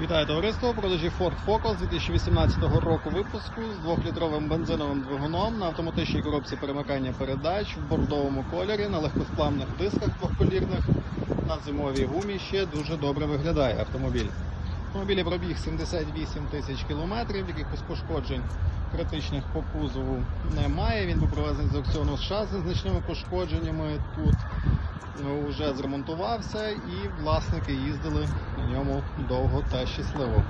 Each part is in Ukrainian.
Вітаю товариство. Продажі Ford Focus 2018 року випуску з 2-літровим бензиновим двигуном на автоматичній коробці перемикання передач в бордовому кольорі на легкосплавних дисках двохколірних на зимовій гумі ще дуже добре виглядає автомобіль. Автомобілі пробіг 78 тисяч кілометрів, якихось пошкоджень критичних по кузову немає. Він був привезений з аукціону США зі значними пошкодженнями. Тут ну, вже зремонтувався і власники їздили на ньому довго та щасливо.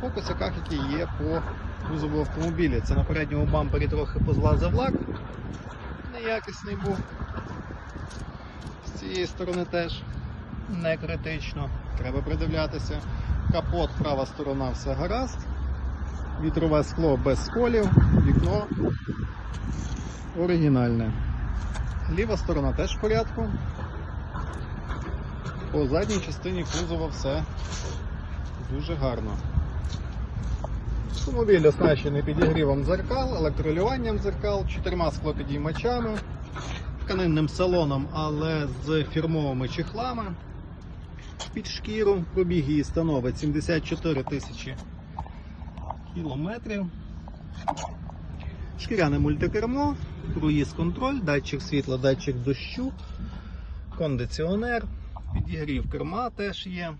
По косяках, які є по кузову автомобіля. Це на передньому бампері трохи позлазив лак. Неякісний був. З цієї сторони теж не критично. Треба придивлятися. Капот, права сторона, все гаразд. Вітрове скло без сколів, вікно оригінальне. Ліва сторона теж в порядку. По задній частині кузова все дуже гарно. Автомобіль оснащений підігрівом дзеркал, електролюванням дзеркал, чотирма склопідіймачами, тканинним салоном, але з фірмовими чехлами під шкіру. Пробіг її становить 74 тисячі кілометрів. Шкіряне мультикермо, круїз контроль, датчик світла, датчик дощу, кондиціонер, підігрів керма теж є,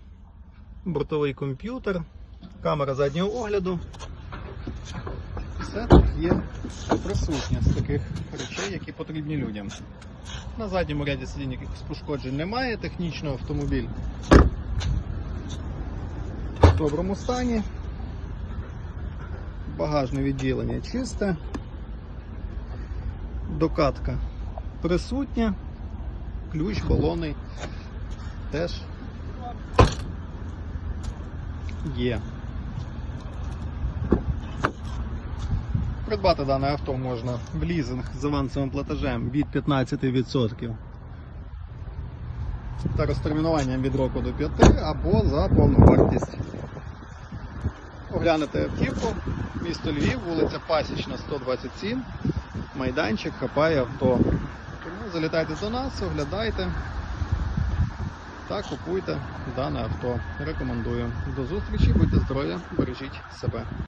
бортовий комп'ютер, камера заднього огляду. Все тут є присутнє з таких речей, які потрібні людям. На задньому ряді сидінь якихось пошкоджень немає, технічно автомобіль в доброму стані. Багажне відділення чисте. Докатка присутня. Ключ балонний теж є. Придбати дане авто можна в лізинг з авансовим платежем від 15% та розтермінуванням від року до 5 або за повну вартість. Оглянете автівку, місто Львів, вулиця Пасічна, 127, майданчик хапає авто. Тому залітайте до нас, оглядайте та купуйте дане авто. Рекомендую. До зустрічі, будьте здорові, бережіть себе.